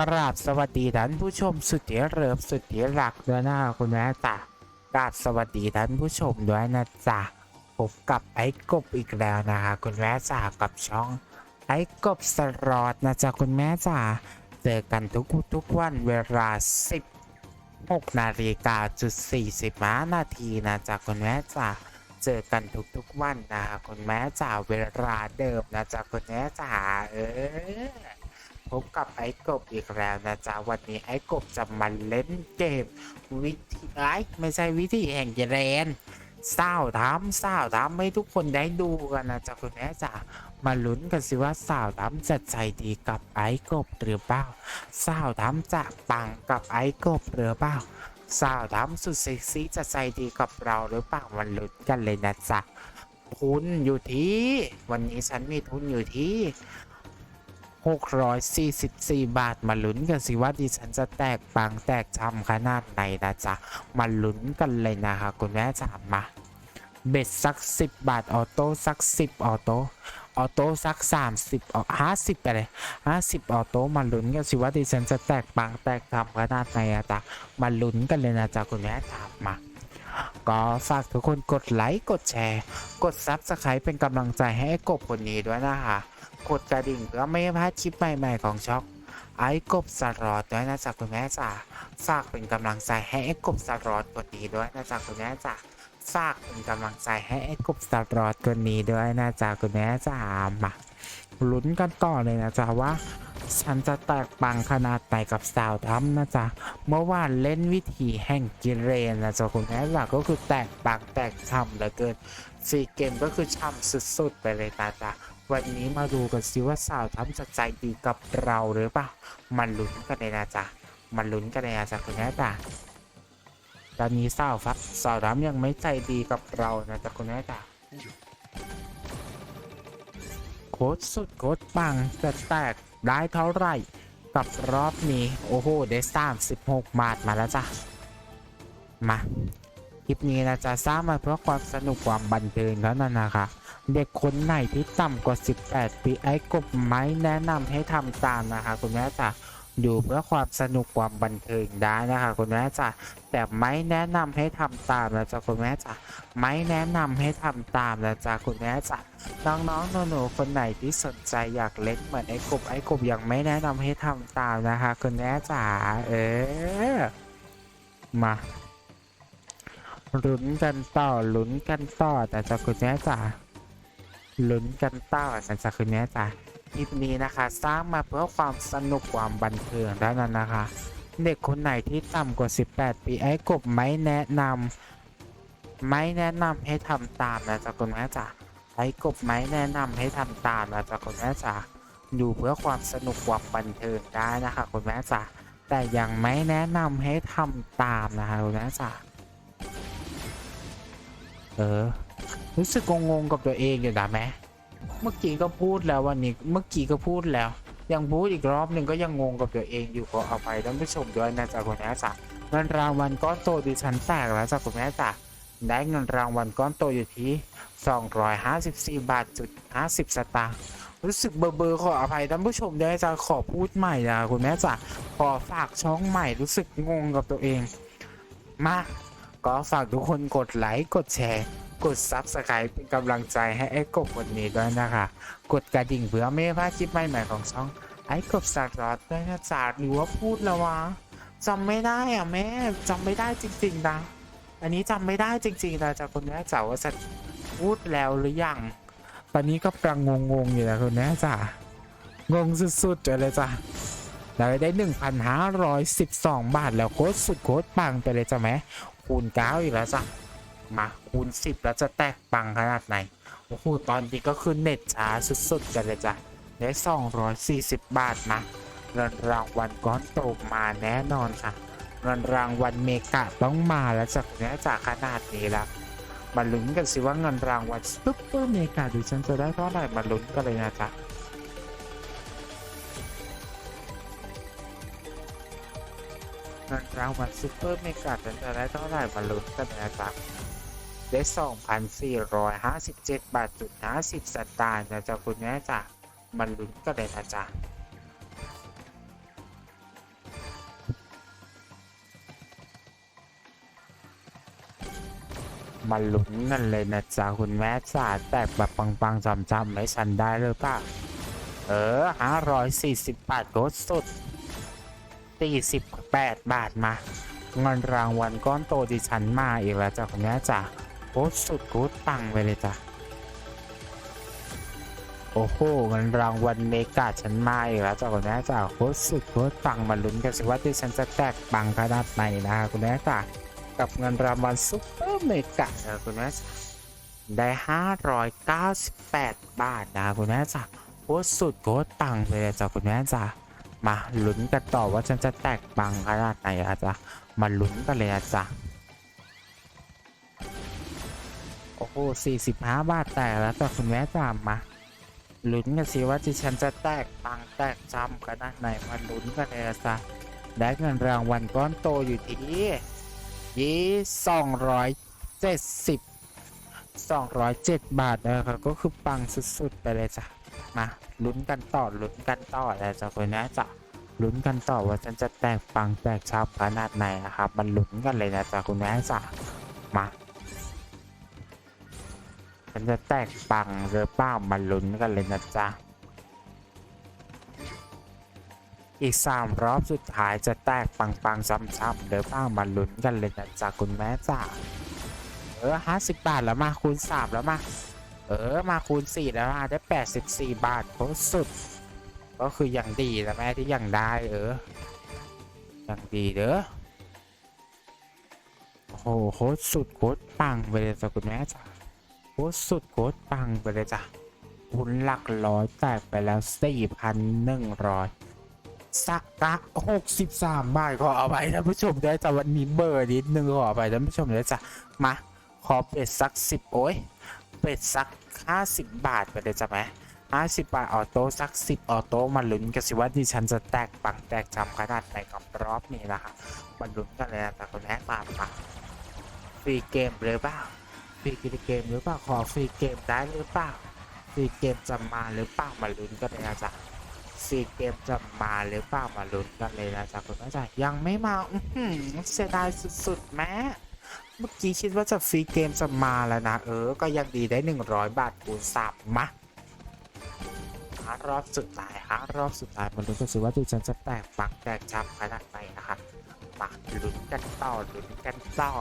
กราบสวัสดีท่านผู้ชมสุดที่เริบสุดที่รักด้วยนะคุณแม่จ๋ากราบสวัสดีท่านผู้ชมด้วยนะจ๊ะพบกับไอ้กบอีกแล้วนะคะคุณแม่จ๋ากับช่องไอ้กบสรอดนะจ๊ะคุณแม่จ๋าเจอกันทุกทุกวันเวลา 16นาฬิกาจุด45นาทีนะจ๊ะคุณแม่จ๋าเจอกันทุกๆวันนะคะคุณแม่จ๋าเวลาเดิมนะจ๊ะคุณแม่จ๋าเออ พบกับไอ้กบอีกแล้วนะจ๊ะวันนี้ไอ้กบจะมาเล่นเกม วิธีไอ้ไม่ใช่วิธีแห่งเจริญเศร้าทำเศร้าทำให้ทุกคนได้ดูกันนะจ๊ะคุณแม่จ๋ามาลุ้นกันสิว่าสาวทำจะใจดีกับไอ้กบหรือเปล่าสาวทำจะปังกับไอ้กบหรือเปล่าสาวทำสุดเซ็กซี่จะใจดีกับเราหรือเปล่ามาลุ้นกันเลยนะจ๊ะทุนอยู่ที่ วันนี้ฉันมีทุนอยู่ที่ 644 บาท มาลุ้นกันสิว่าดิฉันจะแตกปังแตกช้ำขนาดไหนนะจ๊ะ มาลุ้นกันเลยนะคะคุณแม่จ๋ามา เบ็ดสัก 10 บาท ออโต้สัก 10 ออโต้ออโต้สัก 30ออ50 ไปเลย50 ออโต้มาลุ้นกันสิว่าดิฉันจะแตกปังแตกช้ำขนาดไหนอะจ๊ะ มาลุ้นกันเลยนะจ๊ะคุณแม่จ๋ามาก็ฝากทุกคนกดไลค์ กดแชร์ กดซับสไครป์เป็นกำลังใจให้กบคนนี้ด้วยนะคะกดกระดิ่งเพื่อไม่พลาดคลิปใหม่ ๆ ของช็อกไอ้กบสรอดด้วยนะจ๊ะคุณแม่จ๋าฝากเป็นกำลังใจให้ไอ้กบสรอดคนนี้ด้วยนะจ๊ะคุณแม่จ๋าฝากเป็นกำลังใจให้ไอ้กบสรอดคนนี้ด้วยนะจ๊ะคุณแม่จ๋ามาลุ้นกันต่อเลยนะจ๊ะว่าฉันจะแตกปังขนาดไหนกับสาวทำนะจ๊ะ เมื่อวานเล่นวิธีแห่งกิเลนนะจ๊ะคุณแม่จ๋าก็คือแตกปังแตกช่ำเหลือเกินซีเกมก็คือช่ำสุดๆไปเลยตาจ๊ะ วันนี้มาดูกันสิว่าสาวทำจะใจดีกับเราหรือเปล่ามันลุ้นกันเลยนะจ๊ะมันลุ้นกันเลยนะจ๊ะคุณแม่จ๋าตอนนี้สาวฟักสาวทำยังไม่ใจดีกับเรานะจ๊ะคุณแม่จ๋าโคตรสุดโคตรปังจะแตกได้เท่าไหร่กับรอบนี้โอ้โหได้36บาทมาแล้วจ้ะมาคลิปนี้นะจ๊ะสร้างมาเพื่อความสนุกความบันเทิงเท่านั้นนะคะ เด็กคนไหนที่ต่ำกว่า 18 ปีไอ้กบไม้แนะนำให้ทำตามนะคะคุณแม่จ๋าดูเพื่อความสนุกความบันเทิงได้นะคะคุณแม่จ๋าแต่ไม่แนะนำให้ทำตามนะจ๊ะคุณแม่จ๋าไม่แนะนำให้ทำตามนะจ๊ะคุณแม่จ๋าน้องๆหนูๆคนไหนที่สนใจอยากเล่นเหมือนไอ้กบไอ้กบยังไม่แนะนำให้ทำตามนะคะคุณแม่จ๋าเออมาลุ้นกันต่อลุ้นกันต่อแต่จะคุณแม่จ๋า ลุ้นกันต่อแต่จะคุณแม่จ๋าคลิปนี้นะคะ สร้างมาเพื่อความสนุกความบันเทิงเท่านั้นนะคะ เด็กคนไหนที่ต่ำกว่า 18 ปีไอ้กบไม่แนะนำไม่แนะนำให้ทำตามนะจ๊ะคุณแม่จ๋าไอ้กบไม่แนะนำให้ทำตามนะจ๊ะคุณแม่จ๋าดูเพื่อความสนุกความบันเทิงได้นะคะคุณแม่จ๋าแต่ยังไม่แนะนำให้ทำตามนะคะคุณแม่จ๋าเออ รู้สึกงงๆกับตัวเองอยู่นะแม่เมื่อกี้ก็พูดแล้ววันนี้เมื่อกี้ก็พูดแล้ว ยังพูดอีกรอบหนึ่งก็ยังงงกับตัวเองอยู่ขออภัยท่านผู้ชมด้วยนะจ๊ะคุณแม่จ๋าเงินรางวัลก้อนโตดิฉันแตกแล้วจ้ะคุณแม่จ๋าได้เงินรางวัลก้อนโตอยู่ที่ 254 บาทจุด50 สตางค์รู้สึกเบอร์เบอร์ขออภัยท่านผู้ชมด้วยจะขอพูดใหม่นะคุณแม่จ๋าขอฝากช่องใหม่รู้สึกงงกับตัวเอง มา ก็ฝากทุกคนกดไลค์กดแชร์ กด Subscribe เป็นกำลังใจให้ไอ้กบคนนี้ด้วยนะคะ กดกระดิ่งเพื่อไม่พลาดคลิปใหม่ๆของช่อง ไอ้กบสักรอดด้วยนะจ๊ะหรือว่าพูดแล้ววะจำไม่ได้อะแม่จำไม่ได้จริงๆนะอันนี้จำไม่ได้จริงๆนะจ๊ะคุณแม่จ๋าว่าจะพูดแล้วหรือยัง ตอนนี้ก็กำลังงงๆอยู่นะคุณแม่จ๋างงสุดๆเลยจ้ะเราได้1,512 บาทแล้วโคตรสุดโคตรปังไปเลยจ้ะแม่คูณ9อีกแล้วจ้ะ มาคูณ 10 แล้วจะแตกปังขนาดไหน โอ้โห ตอนนี้ก็คือเน็ตช้าสุดๆ กันเลยจ้ะได้ 240 บาทนะเงินรางวัลก้อนโตมาแน่นอนค่ะเงินรางวัลเมกะต้องมาแล้วจากเนี้ยจากขนาดนี้ละมาลุ้นกันสิว่าเงินรางวัลซุปเปอร์เมกะดิฉันจะได้เท่าไหร่มาลุ้นกันเลยนะจ๊ะเงินรางวัลซูเปอร์เมกาจะได้เท่าไหร่มาลุ้นกันนะจ๊ะ ได้ 2,457 บาทจุด50 สตางค์นะจ๊ะคุณแม่จ๋ามาลุ้นกันเลยนะจ๊ะมาลุ้นกันเลยนะจ๊ะคุณแม่จ๋าแตกแบบปังๆจำๆไม่ฉันได้เลยป่ะ เออ 540 บาทลดสุด 48 บาทมาเงินรางวัลก้อนโตดิฉันมาอีกแล้วจ้ะคุณแม่จ๋า โคตรสุดโคตรปังไปเลยจ้ะ โอ้โหเงินรางวัลเมกาฉันมาอีกแล้วจ้ะคุณแม่จ๋าโคตรสุดโคตรปังมาลุ้นกันสิว่าดิฉันจะแตกปังขนาดไหนนะคุณแม่จ๋ากับเงินรางวัลซุปเปอร์เมกะนะคุณแม่จ๋าได้ 598 บาทนะคุณแม่จ๋าโคตรสุดโคตรปังไปเลยจ้ะคุณแม่จ๋ามาลุ้นกันต่อว่าฉันจะแตกปังขนาดไหนอะจ๊ะมาลุ้นกันเลยอะจ๊ะ โอ้โห45บห้าบาทแตกแล้วจ้ะคุณแม่จามาลุ้นกันสิว่าที่ฉันจะแตกปังแตกจำขนาดไหนมาลุ้นกันเลยอะจ๊ะได้เงินรางวัลก้อนโตอยู่ที่ยี่สองร้อยเจ็ดสิบสองร้อยเจ็ดบาทนะครับก็คือปังสุดๆไปเลยจ้ะมาลุ้นกันต่อลุ้นกันต่อเลยจ้ะคนนี้จ้ะลุ้นกันต่อว่าฉันจะแตกปังแตกชาบขนาดไหนนะครับ มันลุ้นกันเลยนะจ๊ะคุณแม่จ้ะมา ฉันจะแตกปังหรือเปล่ามันลุ้นกันเลยนะจ๊ะ อีกสามรอบสุดท้ายจะแตกปังปังซ้ำๆเดี๋ยวป้ามาลุ้นกันเลยนะจ๊ะคุณแม่จ้าเออห้าสิบบาทแล้วมาคูณสามแล้วมา เออมาคูณสี่แล้วมาได้แปดสิบสี่บาทโคตรสุด ก็คืออย่างดีนะแม่ที่ยังได้เอออย่างดีเด้อโอ้โหโคตรสุดโคตรปังไปเลยจ้ะคุณแม่จ้า ตรสุดโคตรปังไปเลยจ้ะคูณหลักร้อยแตกไปแล้วสี่พันหนึ่งร้อยสักละหกสิบสามบาทขอเอาไปท่านผู้ชมด้วยแต่วันนี้เบอร์นิดนึงขอเอาไปท่านผู้ชมด้วยจ้ะมาขอเป็ดสักสิบโอ้ยเป็ดสักห้าสิบบาทไปเลยจ้ะไหมห้าสิบบาทออโต้สักสิบออโต้มาลุ้นกันสิว่าดิฉันจะแตกปังแตกจำขนาดไหนกับรอบนี้นะคะมาลุ้นกันเลยนะแต่คนแรกมามาฟรีเกมหรือเปล่า ฟรีเกมหรือเปล่าขอฟรีเกมได้หรือเปล่าฟรีเกมจะมาหรือเปล่ามาลุ้นกันเลยนะจ๊ะซีเกมจะมาหรือเปล่ามาลุ้นกันเลยนะจ๊ะคุณแม่จ๋ายังไม่มาอืเสียดายสุดๆแม่เมื่อกี้คิดว่าจะฟรีเกมจะมาแล้วนะ เออ ก็ยังดีได้ 100 บาทคูณสามมาหารอบสุดท้ายหารอบสุดท้ายมาลุ้นกันสิว่าดิฉันจะแตกปักแตกจำขนาดไหนนะคะมาลุ้นกันต่อลุ้นกันต่อ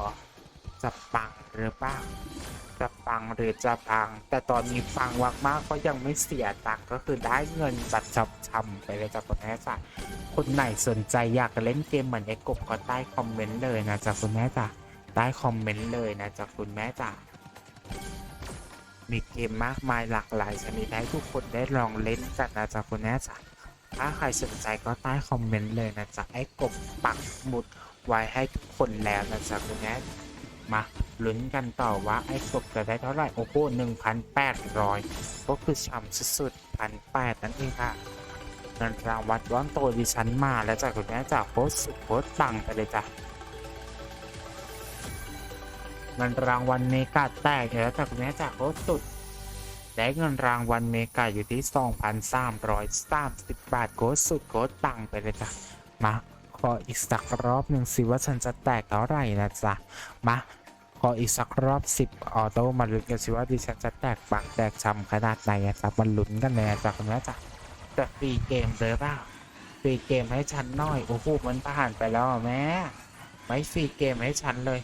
จะปังหรือเปล่าจะปังหรือจะพัง แต่ตอนนี้ปังมากๆก็ยังไม่เสียตังค์ก็คือได้เงินจัดชับชำไปเลยจากคุณแม่จ้ะคนไหนสนใจอยากเล่นเกมเหมือนไอ้กบก็ใต้คอมเมนต์เลยนะจากคุณแม่จ้ะใต้คอมเมนต์เลยนะจากคุณแม่จ้ะมีเกมมากมายหลากหลายชนิดให้ทุกคนได้ลองเล่นกันนะจากคุณแม่จ้ะถ้าใครสนใจก็ใต้คอมเมนต์เลยนะจ๊ะไอ้กบปักหมุดไว้ให้ทุกคนแล้วนะจ๊ะคุณแม่ มาลุ้นกันต่อว่าไอ้กบจะได้เท่าไหร่ โอ้โหหนึ่งพันแปดร้อยก็คือช่ำสุดๆพันแปดนั่นเองค่ะเงินรางวัลร้อนโตดิฉันมาแล้วจากคุณแม่จากโพสต์สุดโพสตังไปเลยจ้ะเงินรางวัลเมกาแตกแล้วจากคุณแม่จากโพสต์สุดได้เงินรางวัลเมกาอยู่ที่ 2,330บาทโคตรสุดโคตรปังไปเลยจ้ะมา ขออีกสักรอบหนึ่งสิว่าฉันจะแตกเท่าไหร่นะจ๊ะ มา ขออีกสักรอบ10ออโต้มาลุ้นกันสิว่าดิฉันจะแตกปังแตกช้ำขนาดไหนอะจ๊ะมันลุ้นกันเลยอะจ๊ะคุณแม่จ๊ะแต่ฟรีเกมเลยเปล่าฟรีเกมให้ฉันหน่อย โอ้โหมันผ่านไปแล้วแม่ไม่ฟรีเกมให้ฉันเลย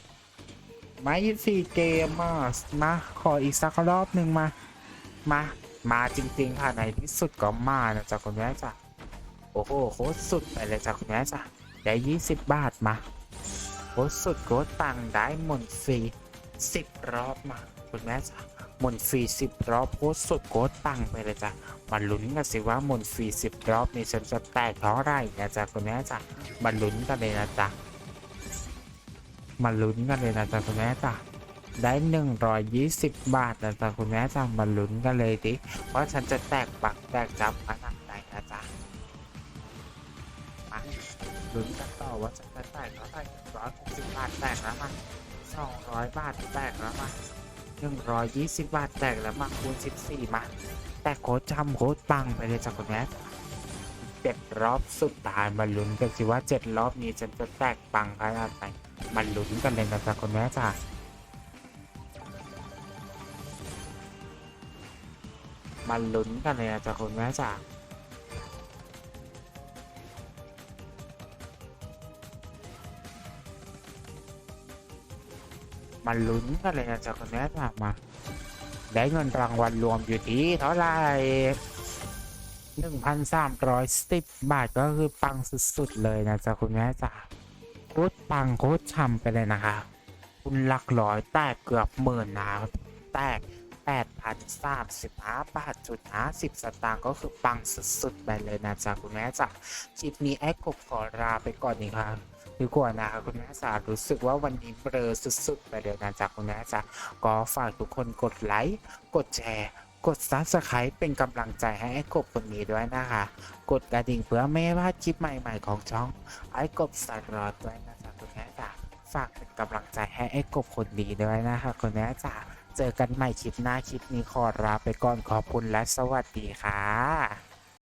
ไม่ฟรีเกมอะมา ขออีกสักรอบหนึ่งมา มา มาจริงๆค่ะในที่สุดก็มานะจ๊ะคุณแม่จ๊ะโอ้โหโคตรสุดไปเลยจ้ะคุณแม่จ๊ะ ได้ 20 บาทมาโคตรสุดโคตรตังได้หมุนฟรีสิบรอบมา คุณแม่จ๋าหมุนฟรีสิบรอบโคตรสุดโคตรตังไปเลยจ้ะมาลุ้นกันสิว่าหมุนฟรีสิบรอบนี้ฉันจะแตกเท่าไหร่นะจ๊ะคุณแม่จ๋ามาลุ้นกันเลยนะจ๊ะมาลุ้นกันเลยนะจ๊ะคุณแม่จ๋าได้หนึ่งร้อยยี่สิบาทนะจ๊ะคุณแม่จ๋ามาลุ้นกันเลยดิว่าฉันจะแตกปักแตกจับขนาด ลุ้นกันต่อว่าจะได้แตกแล้วไปร้อยหกสิบบาทแตกแล้วมั้งสองร้อยบาทแตกแล้วมาหนึ่งร้อยยี่สิบบาทแตกแล้วมั้งคูณสิบสี่มั้งแต่โค้ชจำโค้ชปังไปเลยจากคนแม่เจ็ดรอบสุดท้ายมาลุ้นกันสิว่าเจ็ดรอบนี้ฉันจะแตกปังขนาดไหนมาลุ้นกันเลยนะจากคนแม่จ้ะมาลุ้นกันเลยนะจากคนแม่จ้ะ มันลุ้นกันเลยนะจ๊ะคุณแม่จ๋ามา ได้เงินรางวัลรวมอยู่ที่เท่าไหร่หนึ่งพันสามร้อยสิบบาทก็คือปังสุดๆเลยนะจ๊ะคุณแม่จ๋าโคตรปังโคตรช่ำไปเลยนะคะ คุณหลักร้อยแตกเกือบหมื่นนะแตก8,035บห้าบาทจุด50สตางค์ก็คือปังสุดๆไปเลยนะจ๊ะคุณแม่จ๋าคลิปนี้แอคกบขอลาไปก่อนนี่ค่ะ ดีกว่านะคะคุณแม่จ๋ารู้สึกว่าวันนี้เบลอสุดๆไปเลยนะจ๊ะคุณแม่จ๋าก็ฝากทุกคนกดไลค์กดแชร์กด subscribe เป็นกำลังใจให้ไอ้กบคนนี้ด้วยนะคะ กดกระดิ่งเพื่อไม่ให้พลาดคลิปใหม่ๆของช่อง ไอ้กบสารอดด้วยนะจ๊ะคุณแม่จ๋าฝากเป็นกำลังใจให้ไอ้กบคนดีด้วยนะคะคุณแม่จ๋าเจอกันใหม่คลิปหน้าคลิปนี้ขอลาไปก่อนขอบคุณและสวัสดีค่ะ